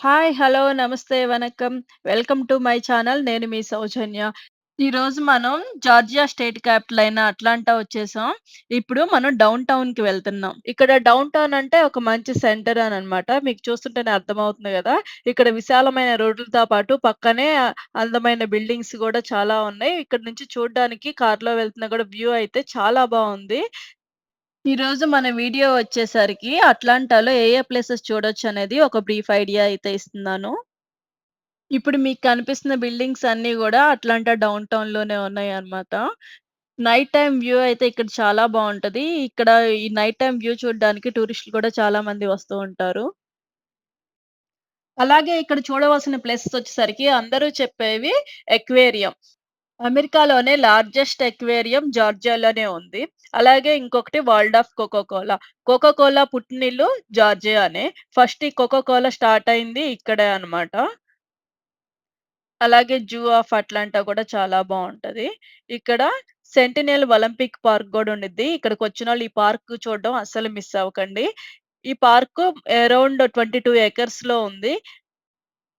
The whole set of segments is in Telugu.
హాయ్. హలో. నమస్తే. వనకం వెల్కమ్ టు మై ఛానల్. నేను మీ సౌజన్య. ఈరోజు మనం జార్జియా స్టేట్ క్యాపిటల్ అయిన అట్లాంటా వచ్చేసాం. ఇప్పుడు మనం డౌన్ టౌన్‌కి వెళ్తున్నాం. ఇక్కడ డౌన్ టౌన్ అంటే ఒక మంచి సెంటర్ అని అనమాట మీకు చూస్తుంటేనే అర్థమవుతుంది కదా ఇక్కడ విశాలమైన రోడ్లతో పాటు పక్కనే అందమైన బిల్డింగ్స్ కూడా చాలా ఉన్నాయి. ఇక్కడ నుంచి చూడ్డానికి కార్‌లో వెళ్తున్నా కూడా వ్యూ అయితే చాలా బాగుంది ఈరోజు మన వీడియో వచ్చేసరికి అట్లాంటాలో ఏ ఏ ప్లేసెస్ చూడొచ్చనేది ఒక బ్రీఫ్ ఐడియా అయితే ఇస్తున్నాను. ఇప్పుడు మీకు కనిపిస్తున్న బిల్డింగ్స్ అన్నీ కూడా అట్లాంటా డౌన్ టౌన్‌లోనే ఉన్నాయన్నమాట. నైట్ టైం వ్యూ అయితే ఇక్కడ చాలా బాగుంటుంది ఇక్కడ ఈ నైట్ టైం వ్యూ చూడడానికి టూరిస్టులు కూడా చాలా మంది వస్తూ ఉంటారు. అలాగే ఇక్కడ చూడవలసిన ప్లేసెస్ వచ్చేసరికి అందరూ చెప్పేవి ఎక్వేరియం. అమెరికాలోనే లార్జెస్ట్ ఎక్వేరియం జార్జియాలోనే ఉంది. అలాగే ఇంకొకటి world of Coca Cola. Coca Cola పుట్టినిల్లు జార్జియానే. ఫస్ట్ ఈ కోకో కోలా స్టార్ట్ అయింది ఇక్కడే అన్నమాట. అలాగే జూ ఆఫ్ అట్లాంటా కూడా చాలా బాగుంటది ఇక్కడ సెంటినెల్ ఒలింపిక్ పార్క్ కూడా ఉండిద్ది. వాళ్ళు ఈ పార్క్ చూడడం అస్సలు మిస్ అవ్వకండి. ఈ పార్క్ అరౌండ్ 22 ఎకర్స్‌లో ఉంది.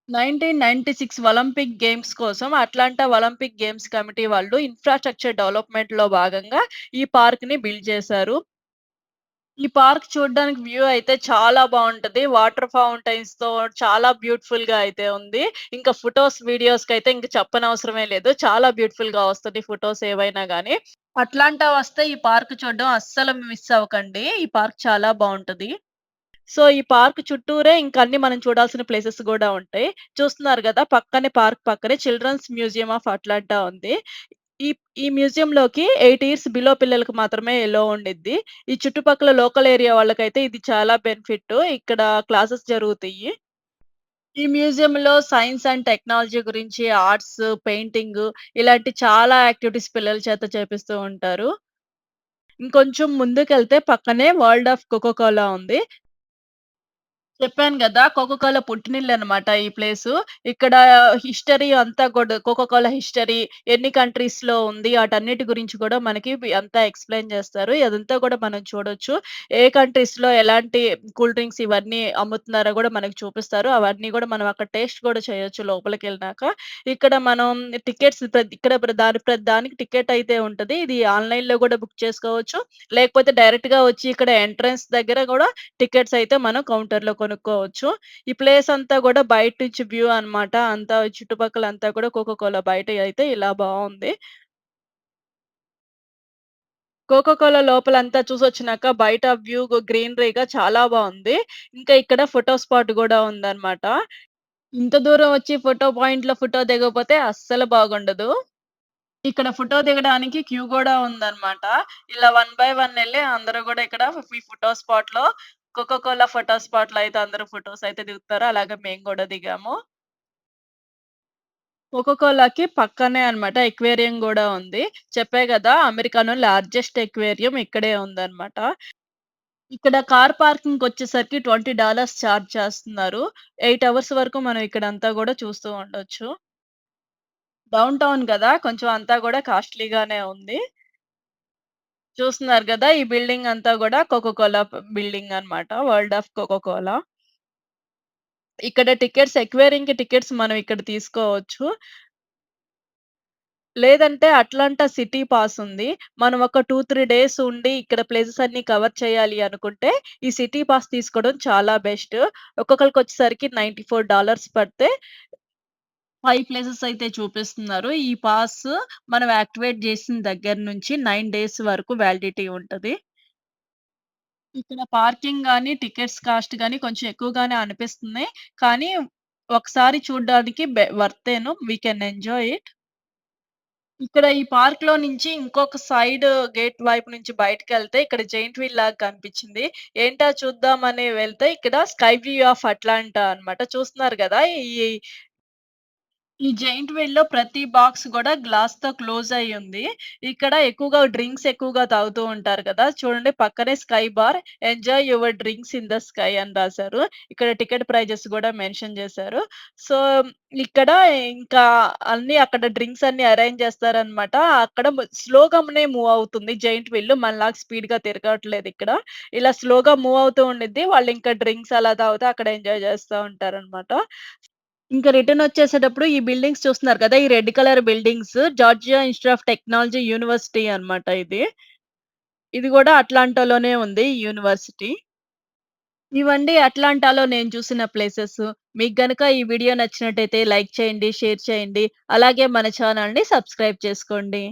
1996 ఒలింపిక్ గేమ్స్ కోసం అట్లాంటా ఒలింపిక్ గేమ్స్ కమిటీ వాళ్ళు ఇన్‌ఫ్రాస్ట్రక్చర్ డెవలప్‌మెంట్‌లో భాగంగా ఈ పార్క్‌ని బిల్డ్ చేశారు. ఈ పార్క్ చూడ్డానికి వ్యూ అయితే చాలా బావుంటది. వాటర్ ఫౌంటైన్స్‌తో చాలా బ్యూటిఫుల్‌గా అయితే ఉంది. ఇంకా ఫోటోస్, వీడియోస్‌కైతే ఇంక చెప్పనవసరమే లేదు. చాలా బ్యూటిఫుల్‌గా వస్తది ఫోటోస్ ఏవైనా గాని. అట్లాంటా వస్తే ఈ పార్క్ చూడడం అస్సలు మిస్ అవ్వకండి. ఈ పార్క్ చాలా బావుంటది. సో, ఈ పార్క్ చుట్టూరే ఇంకా అన్ని మనం చూడాల్సిన ప్లేసెస్ కూడా ఉంటాయి. చూస్తున్నారు కదా పక్కనే పార్క్ పక్కనే చిల్డ్రన్స్ మ్యూజియం ఆఫ్ అట్లాంటా ఉంది. ఈ ఈ మ్యూజియంలోకి ఎయిట్ ఇయర్స్ బిలో పిల్లలకు మాత్రమే ఎలో ఉండిద్ది. ఈ చుట్టుపక్కల లోకల్ ఏరియా వాళ్ళకైతే ఇది చాలా బెనిఫిట్. ఇక్కడ క్లాసెస్ జరుగుతాయి. ఈ మ్యూజియంలో సైన్స్ అండ్ టెక్నాలజీ గురించి ఆర్ట్స్, పెయింటింగ్ ఇలాంటి చాలా యాక్టివిటీస్ పిల్లల చేత చేపిస్తూ ఉంటారు. ఇంకొంచెం ముందుకెళ్తే పక్కనే వరల్డ్ ఆఫ్ కోకో కోలా ఉంది. చెప్పాను కదా కోకోకోలా పుట్టినిల్లు పుట్టినిల్లనమాట ఈ ప్లేస్ ఇక్కడ హిస్టరీ అంతా కూడా కోకో కోలా హిస్టరీ ఎన్ని కంట్రీస్లో ఉంది వాటన్నిటి గురించి కూడా మనకి అంతా ఎక్స్‌ప్లెయిన్ చేస్తారు. అదంతా కూడా మనం చూడొచ్చు. ఏ కంట్రీస్లో ఎలాంటి కూల్ డ్రింక్స్ ఇవన్నీ అమ్ముతున్నారో కూడా మనకి చూపిస్తారు. అవన్నీ కూడా మనం అక్కడ టేస్ట్ కూడా చేయొచ్చు లోపలికి వెళ్ళినాక ఇక్కడ మనం టికెట్స్ ఇక్కడ దాని దానికి టికెట్ అయితే ఉంటది. ఇది ఆన్లైన్లో కూడా బుక్ చేసుకోవచ్చు. లేకపోతే డైరెక్ట్గా వచ్చి ఇక్కడ ఎంట్రన్స్ దగ్గర కూడా టికెట్స్ అయితే మనం కౌంటర్లో కొను కొనుక్కోవచ్చు. ఈ ప్లేస్ అంతా కూడా బయట నుంచి వ్యూ అన్నమాట. అంతా చుట్టుపక్కలంతా కూడా కోకో కోలా బయట అయితే ఇలా బాగుంది కోకో కోలా లోపలంతా చూసొచ్చినాక బయట వ్యూ గ్రీనరీగా చాలా బాగుంది ఇంకా ఇక్కడ ఫోటో స్పాట్ కూడా ఉందన్నమాట. ఇంత దూరం వచ్చి ఫోటో పాయింట్లో ఫోటో దిగకపోతే అస్సలు బాగుండదు. ఇక్కడ ఫోటో దిగడానికి క్యూ కూడా ఉందన్నమాట. ఇలా వన్ బై వన్ వెళ్ళి అందరూ కూడా ఇక్కడ ఈ ఫోటో స్పాట్‌లో కోకో కోలా ఫోటో స్పాట్‌లో అయితే అందరూ ఫొటోస్ అయితే దిగుతారు. అలాగే మేము కూడా దిగాము. కోకో కోలాకి పక్కనే అన్నమాట ఎక్వేరియం కూడా ఉంది. చెప్పే కదా అమెరికాలో లార్జెస్ట్ ఎక్వేరియం ఇక్కడే ఉందన్నమాట. ఇక్కడ కార్ పార్కింగ్ వచ్చేసరికి ట్వంటీ డాలర్స్ ఛార్జ్ చేస్తున్నారు. ఎయిట్ అవర్స్ వరకు మనం ఇక్కడ అంతా కూడా చూస్తూ ఉండొచ్చు. డౌన్ టౌన్ కదా కొంచెం అంతా కూడా కాస్ట్‌లీగానే ఉంది. చూస్తున్నారు కదా ఈ బిల్డింగ్ అంతా కూడా కోకోకోలా బిల్డింగ్ అన్నమాట. వరల్డ్ ఆఫ్ కోకోకోలా ఇక్కడ టికెట్స్ ఎక్వేరియంకి టికెట్స్ మనం ఇక్కడ తీసుకోవచ్చు. లేదంటే అట్లాంటా సిటీ పాస్ ఉంది. మనం ఒక 2, 3 డేస్ ఉండి ఇక్కడ ప్లేసెస్ అన్ని కవర్ చేయాలి అనుకుంటే ఈ సిటీ పాస్ తీసుకోవడం చాలా బెస్ట్. ఒక్కొక్కరికి వచ్చేసరికి నైంటీ ఫోర్ డాలర్స్ పడితే ఫైవ్ ప్లేసెస్ అయితే చూపిస్తున్నారు. ఈ పాస్ మనం యాక్టివేట్ చేసిన దగ్గర నుంచి నైన్ డేస్ వరకు వ్యాలిడిటీ ఉంటుంది ఇక్కడ పార్కింగ్ కానీ టికెట్స్ కాస్ట్ కానీ కొంచెం ఎక్కువగానే అనిపిస్తుంది కానీ ఒకసారి చూడడానికి వర్తేను. We can enjoy it. ఇక్కడ ఈ పార్క్లో నుంచి ఇంకొక సైడ్ గేట్ వైపు నుంచి బయటికెళ్తే ఇక్కడ జైంట్ వీల్ లాగా కనిపించింది. ఏంటా చూద్దామని వెళ్తే ఇక్కడ స్కై వ్యూ ఆఫ్ అట్లాంటా అన్నమాట. చూస్తున్నారు కదా ఈ ఈ జైంట్ వీల్లో ప్రతి బాక్స్ కూడా గ్లాస్తో క్లోజ్ అయ్యుంది. ఇక్కడ ఎక్కువగా డ్రింక్స్ ఎక్కువగా తాగుతూ ఉంటారు కదా! చూడండి పక్కనే sky bar enjoy your drinks in the sky అని రాశారు ఇక్కడ టికెట్ ప్రైజెస్ కూడా మెన్షన్ చేశారు. సో, ఇక్కడ ఇంకా అన్ని అక్కడ డ్రింక్స్ అన్ని అరేంజ్ చేస్తారనమాట. అక్కడ స్లోగానే మూవ్ అవుతుంది జైంట్ వీల్. మనలాగా స్పీడ్‌గా తిరగట్లేదు ఇక్కడ. ఇలా స్లోగా మూవ్ అవుతూ ఉండిద్ది. వాళ్ళు ఇంకా డ్రింక్స్ అలా తాగుతూ అక్కడ ఎంజాయ్ చేస్తూ ఉంటారనమాట. ఇంకా రిటర్న్ వచ్చేసేటప్పుడు ఈ బిల్డింగ్స్ చూస్తున్నారు కదా! ఈ red colour buildings Georgia Institute of Technology university అనమాట ఇది. ఇది కూడా అట్లాంటాలోనే ఉంది యూనివర్సిటీ. ఇవండి అట్లాంటాలో నేను చూసిన ప్లేసెస్. మీకు గనక ఈ వీడియో నచ్చినట్టయితే లైక్ చేయండి, షేర్ చేయండి. అలాగే మన ఛానల్ని సబ్స్క్రైబ్ చేసుకోండి.